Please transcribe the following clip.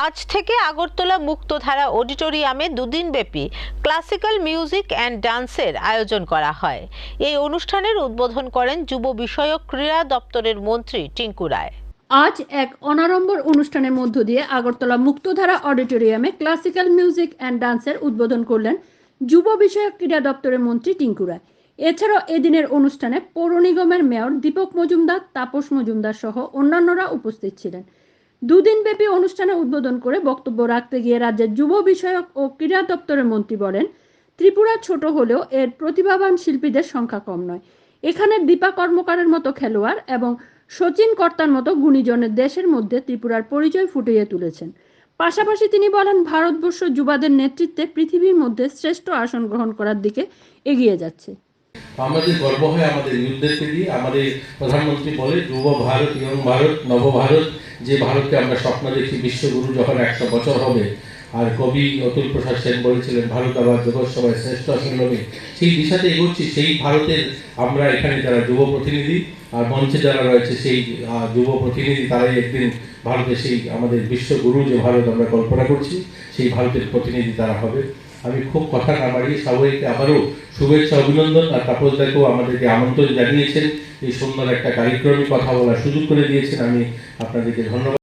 আজ থেকে আগরতলা মুক্তধারা অডিটোরিয়ামে দুদিন ব্যাপী ক্লাসিক্যাল মিউজিক অ্যান্ড ডান্সের আয়োজন করা হয়। এই অনুষ্ঠানের উদ্বোধন করেন যুব বিষয়ক ক্রীড়া দপ্তরের মন্ত্রী টিঙ্কু রায়। আজ এক অনাড়ম্বর অনুষ্ঠানের মধ্য দিয়ে আগরতলা মুক্তধারা অডিটোরিয়ামে ক্লাসিক্যাল মিউজিক অ্যান্ড ডান্সের উদ্বোধন করলেন যুব বিষয়ক ক্রীড়া দপ্তরের মন্ত্রী টিঙ্কু রায়। এছাড়াও এদিনের অনুষ্ঠানে পৌর নিগমের মেয়র দীপক মজুমদার, তাপস মজুমদার সহ অন্যান্যরা উপস্থিত ছিলেন। দুদিনব্যাপী অনুষ্ঠানে উদ্বোধন করে বক্তব্য রাখতে গিয়ে রাজ্যের যুব বিষয়ক ও ক্রীড়া দপ্তরের মন্ত্রী বলেন, ত্রিপুরা ছোট হলেও এর প্রতিভাবান শিল্পীদের সংখ্যা কম নয়। এখানে দীপা কর্মকারের মতো খেলোয়াড় এবং সচিন কর্তার মতো গুণীজনের দেশের মধ্যে ত্রিপুরার পরিচয় ফুটিয়ে তুলেছেন। পাশাপাশি তিনি বলেন, ভারতবর্ষ যুবাদের নেতৃত্বে পৃথিবীর মধ্যে শ্রেষ্ঠ আসন গ্রহণ করার দিকে এগিয়ে যাচ্ছে। আমাদের গর্ব হয় আমাদের ইউথদেরকে দিয়ে। আমাদের প্রধানমন্ত্রী বলে, যুব ভারত, ইয়ং ভারত নবভারত যে ভারতকে আমরা স্বপ্ন দেখি, বিশ্বগুরু যখন একশো বছর হবে, আর কবি অতুল প্রসাদ সেন বলেছিলেন, ভারত আবার জগৎসভায় শ্রেষ্ঠ হবে সেই দিশাতে এগোচ্ছি, সেই ভারতের আমরা এখানে যারা যুব প্রতিনিধি, আর মঞ্চে যারা রয়েছে, সেই যুব প্রতিনিধি, তারাই একদিন ভারতের সেই আমাদের বিশ্বগুরু যে ভারত আমরা কল্পনা করছি, সেই ভারতের প্রতিনিধি তারা হবে। আমি খুব কথা না বাড়িয়ে সবাইকে আবারও শুভেচ্ছা, অভিনন্দন আর তাপসদাকেও আমাদেরকে আমন্ত্রণ জানিয়েছেন। এই সুন্দর একটা কার্যক্রমে কথা বলার সুযোগ করে দিয়েছেন। আমি আপনাদেরকে ধন্যবাদ।